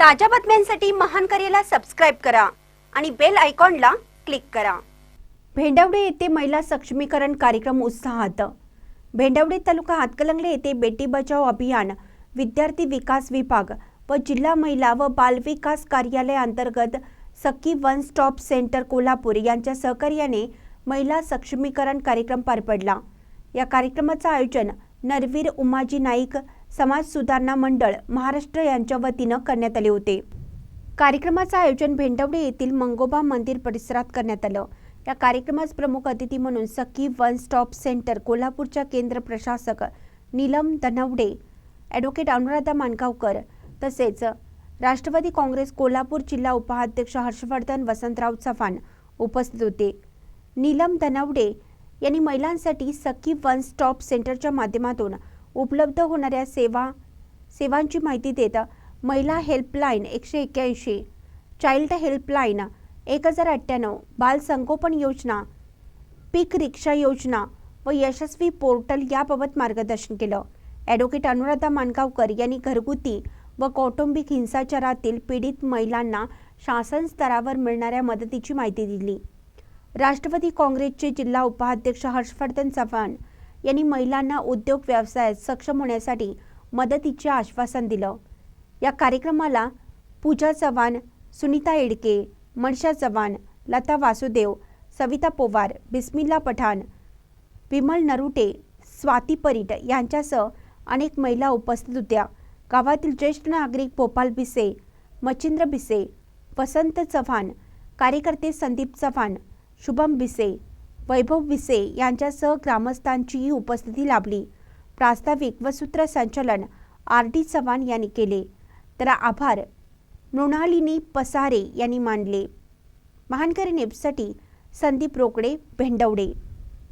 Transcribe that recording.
ताज्या बातम्यांसाठी महान करेला सबस्क्राईब करा आणि बेल आयकॉनला क्लिक करा. भेंडवडे येथे महिला सक्षमीकरण कार्यक्रम उत्साहात. भेंडवडे तालुका हातकलंगले येथे बेटी बचाव अभियान विद्यार्थी विकास विभाग व जिल्हा महिला व बालविकास कार्यालय अंतर्गत सखी वन स्टॉप सेंटर कोल्हापूर यांच्या सहकार्याने महिला सक्षमीकरण कार्यक्रम पार पडला. या कार्यक्रमाचं आयोजन नरवीर उमाजी नाईक समाज सुधारणा मंडळ महाराष्ट्र यांच्या वतीनं करण्यात आले होते. कार्यक्रमाचं आयोजन भेंडवडे येथील मंगोबा मंदिर परिसरात करण्यात आलं. या कार्यक्रमास प्रमुख अतिथी म्हणून सखी वन स्टॉप सेंटर कोल्हापूरच्या केंद्र प्रशासक नीलम धनवडे ॲडव्होकेट अनुराधा मानगावकर तसेच राष्ट्रवादी काँग्रेस कोल्हापूर जिल्हा उपाध्यक्ष हर्षवर्धन वसंतराव चव्हाण उपस्थित होते. नीलम धनवडे यांनी महिलांसाठी सखी वन स्टॉप सेंटरच्या माध्यमातून उपलब्ध होणाऱ्या सेवा सेवांची माहिती देत महिला हेल्पलाईन एकशे एक्क्याऐंशी चाइल्ड हेल्पलाईन एक हजार अठ्ठ्याण्णव बालसंगोपन योजना पीक रिक्षा योजना व यशस्वी पोर्टल याबाबत मार्गदर्शन केलं. ॲडव्होकेट अनुराधा मानगावकर यांनी घरगुती व कौटुंबिक हिंसाचारातील पीडित महिलांना शासन स्तरावर मिळणाऱ्या मदतीची माहिती दिली. राष्ट्रवादी काँग्रेसचे जिल्हा उपाध्यक्ष हर्षवर्धन चव्हाण यांनी महिलांना उद्योग व्यवसायात सक्षम होण्यासाठी मदतीचे आश्वासन दिलं. या कार्यक्रमाला पूजा चव्हाण सुनीता येडके मनशा चव्हाण लता वासुदेव सविता पोवार बिस्मिल्ला पठाण विमल नरुटे स्वाती परीट यांच्यासह अनेक महिला उपस्थित होत्या. गावातील ज्येष्ठ नागरिक गोपाल भिसे मच्छिंद्र भिसे वसंत चव्हाण कार्यकर्ते संदीप चव्हाण शुभम भिसे वैभव विसे यांच्यासह ग्रामस्थांचीही उपस्थिती लाभली. प्रास्ताविक व सूत्रसंचालन आर डी चव्हाण यांनी केले. तर आभार. मृणालिनी पसारे यांनी मानले. महानकरी नेपसाठी संदीप रोकडे भेंडवडे.